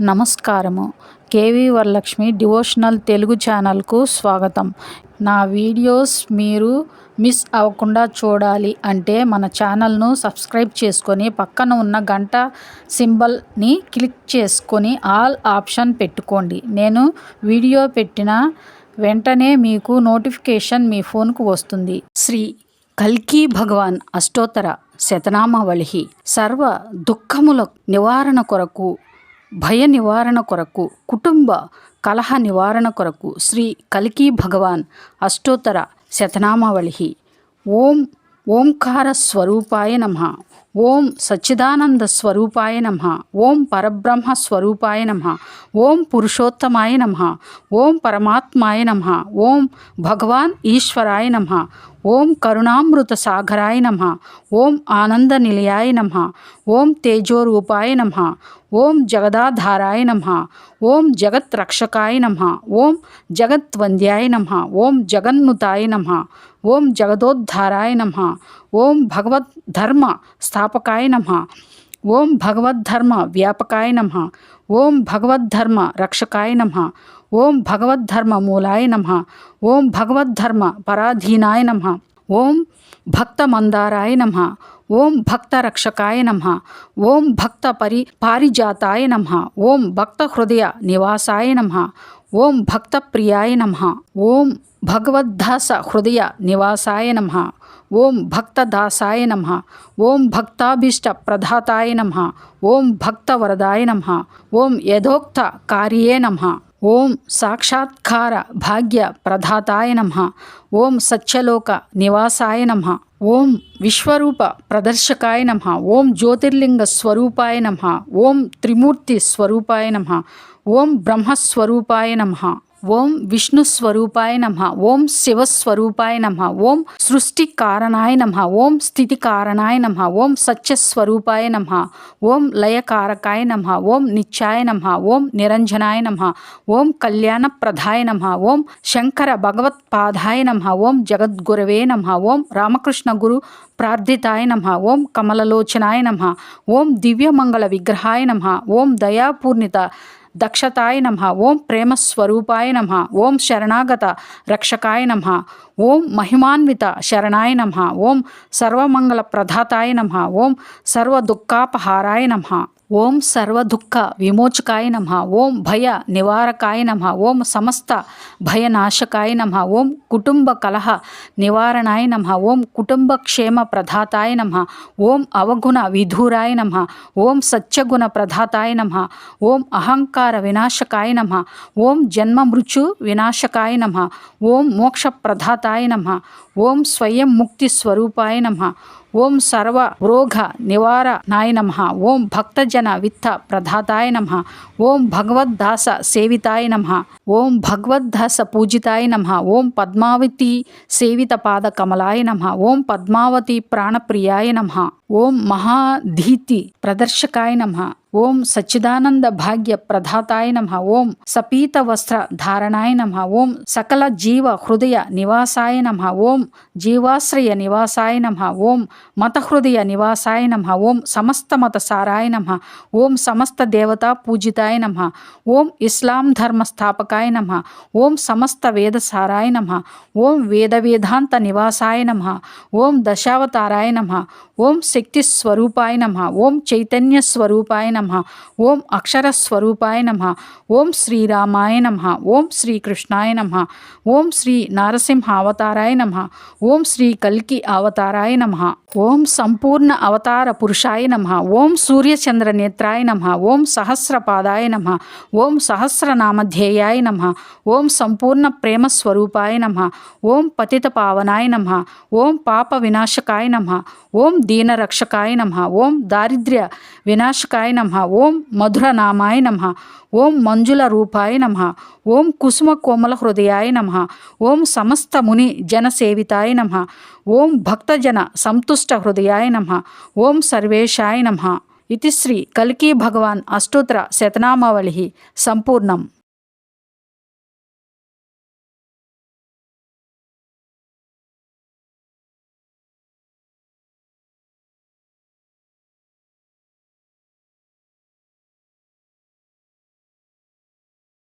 నమస్కారము. KV Varalakshmi devotional Telugu ఛానల్కు స్వాగతం. నా వీడియోస్ మీరు మిస్ అవ్వకుండా చూడాలి అంటే మన ఛానల్ను సబ్స్క్రైబ్ చేసుకొని పక్కన ఉన్న గంట సింబల్ని క్లిక్ చేసుకొని ఆల్ ఆప్షన్ పెట్టుకోండి. నేను వీడియో పెట్టిన వెంటనే మీకు నోటిఫికేషన్ మీ ఫోన్కు వస్తుంది. శ్రీ కల్కి భగవాన్ అష్టోత్తర శతనామావళి. సర్వ దుఃఖముల నివారణ కొరకు భయ నివారణ కొరకు కుటుంబ కలహ నివారణ కొరకు శ్రీ కల్కి భగవాన్ అష్టోత్తర శతనామావళి ఓం ఓంకార స్వరూపాయ నమ. ఓం సచ్చిదానంద స్వరూపాయ నమ ఓం పరబ్రహ్మ స్వరూపాయ నమ ఓం పురుషోత్తమాయ నమ ఓం పరమాత్మాయ నమ ఓం భగవాన్ ఈశ్వరాయ నమ ఓం కరుణామృత సాగరాయ నమ ఓం ఆనంద నిలయాయ నమ ఓం తేజోరూపాయ నమ ఓం జగదాధారాయ నమ ఓం జగత్ రక్షకాయ నమ ఓం జగద్వంద్యాయ నమ ఓం జగన్నుతాయ నమ ఓం జగదోద్ధారాయ నమ ఓం భగవద్ధర్మ స్థాపకాయ నమ ఓం భగవద్ధర్మ వ్యాపకాయ నమ ఓం భగవద్ధర్మ రక్షకాయ నమ ఓం భగవద్ధర్మ మూలాయ నమ ఓం భగవద్ధర్మ పరాధీనాయ నమ ఓం భక్తమందారాయ నమ ఓం భక్త రక్షకాయ నమ ఓం భక్త పరి పారిజాతాయ నమ ఓం భక్త హృదయ నివాసాయ నమ ఓం భక్త ప్రియాయ నమ ఓం భగవద్దాస హృదయ నివాసాయ నమ ఓం భక్తదాసాయ నమ. ఓం భక్తాభీష్ట ప్రధాతాయ నమ. ఓం భక్తవరదాయ నమ. ఓం యథోక్త కార్యే నమ. ఓం సాక్షాత్కార భాగ్య ప్రధాతాయ నమ. ఓం సత్యలోక నివాసాయ నమ. ఓం విశ్వరూప ప్రదర్శకాయ నమ. ఓం జ్యోతిర్లింగ స్వరూపాయ నమ. ఓం త్రిమూర్తి స్వరూపాయ నమ. ఓం బ్రహ్మస్వరూపాయ నమ. ఓం విష్ణు స్వరూపాయ నమ ఓం శివస్వరూపాయ నమ ఓం సృష్టి కారణాయ నమ ఓం స్థితి కారణాయ నమ ఓం సత్యస్వరూపాయ నమ ఓం లయకారకాయ నమ ఓం నిత్యాయ నమ ఓం నిరంజనాయ నమ ఓం కళ్యాణ ప్రధాయ నమ ఓం శంకర భగవత్పాదాయ నమ ఓం జగద్గురవే నమ ఓం రామకృష్ణ గురు ప్రార్థితాయ నమ ఓం కమలలోచనాయ నమ ఓం దివ్యమంగళ విగ్రహాయ నమ ఓం దయాపూర్ణిత దక్షతాయ నమ. ఓం ప్రేమస్వరూపాయ నమ. ఓం శరణాగత రక్షకాయ నమ. ఓం మహిమాన్విత శరణాయ నమ. ఓం సర్వమంగళ ప్రధాతాయ నమ. ఓం సర్వదుఃఖాపహారాయ నమ. ఓం సర్వదుఃఖ విమోచకాయ నమ. ఓం భయ నివారకాయ నమ. ఓం సమస్త భయనాశకాయ నమ. ఓం కుటుంబ కలహ నివారణాయ నమ. ఓం కుటుంబ క్షేమ ప్రధాతాయ నమ. ఓం అవగుణ విధూరాయ నమ. ఓం సత్యగుణ ప్రధాతాయ నమ. ఓం అహంకార వినాశకాయ నమ. ఓం జన్మ మృత్యు వినాశకాయ నమ. ఓం మోక్ష ప్రధాతాయ నమ. ఓం స్వయం ముక్తి స్వరూపాయ నమ. ఓం సర్వ రోగ నివార నాయ నమ. ఓం భక్తజన విత్త ప్రధాతాయ నమ. ఓం భగవద్దాస సేవితాయ నమ. ఓం భగవద్దాస పూజితాయ నమ. ఓం పద్మావతి సేవిత పాద కమలాయ నమ. ఓం పద్మావతి ప్రాణప్రియాయ నమ. ఓం మహాధీతి ప్రదర్శకాయ నమ ఓం సచ్చిదానంద భాగ్య ప్రధాతాయ నమ ఓం సపీత వస్త్ర ధారణాయ నమ ఓం సకల జీవ హృదయ నివాసాయ నమ ఓం జీవాశ్రయ నివాసాయ నమ ఓం మతహృదయ నివాసాయ నమ ఓం సమస్త మత సారాయ నమ ఓం సమస్త దేవతా పూజితాయ నమ ఓం ఇస్లాం ధర్మ స్థాపకాయ నమ ఓం సమస్త వేద సారాయ నమ ఓం వేద వేదాంత నివాసాయ నమ ఓం దశావతారాయ నమ ఓం శక్తి స్వరూపాయ నమ ఓం చైతన్య స్వరూపాయ నమ ఓం అక్షర స్వరూపాయ నమ ఓం శ్రీరామాయ నమ ఓం శ్రీకృష్ణాయ నమ ఓం శ్రీ నారసింహ అవతారాయ నమ ఓం శ్రీ కల్కి అవతారాయ నమ ఓం సంపూర్ణ అవతార పురుషాయ నమ ఓం సూర్యచంద్ర నేత్రాయ నమ ఓం సహస్రపాదాయ నమ ఓం సహస్రనామధ్యేయాయ నమ ఓం సంపూర్ణ ప్రేమ స్వరూపాయ నమ ఓం పతిత పావనాయ నమ ఓం పాప వినాశకాయ నమ ఓం దీనర రక్షకాయ నమ. ఓం దారిద్ర్య వినాశకాయ నమ. ఓం మధురనామాయ నమ. ఓం మంజుల రూపాయ నమ. ఓం కుసుమ కోమల హృదయాయ నమ. ఓం సమస్త ముని జనసేవితాయ నమ. ఓం భక్తజన సంతుష్ట హృదయాయ నమ. ఓం సర్వేశాయ నమ. ఇది శ్రీ కల్కి భగవాన్ అష్టోత్తర శతనామావళి. సంపూర్ణం.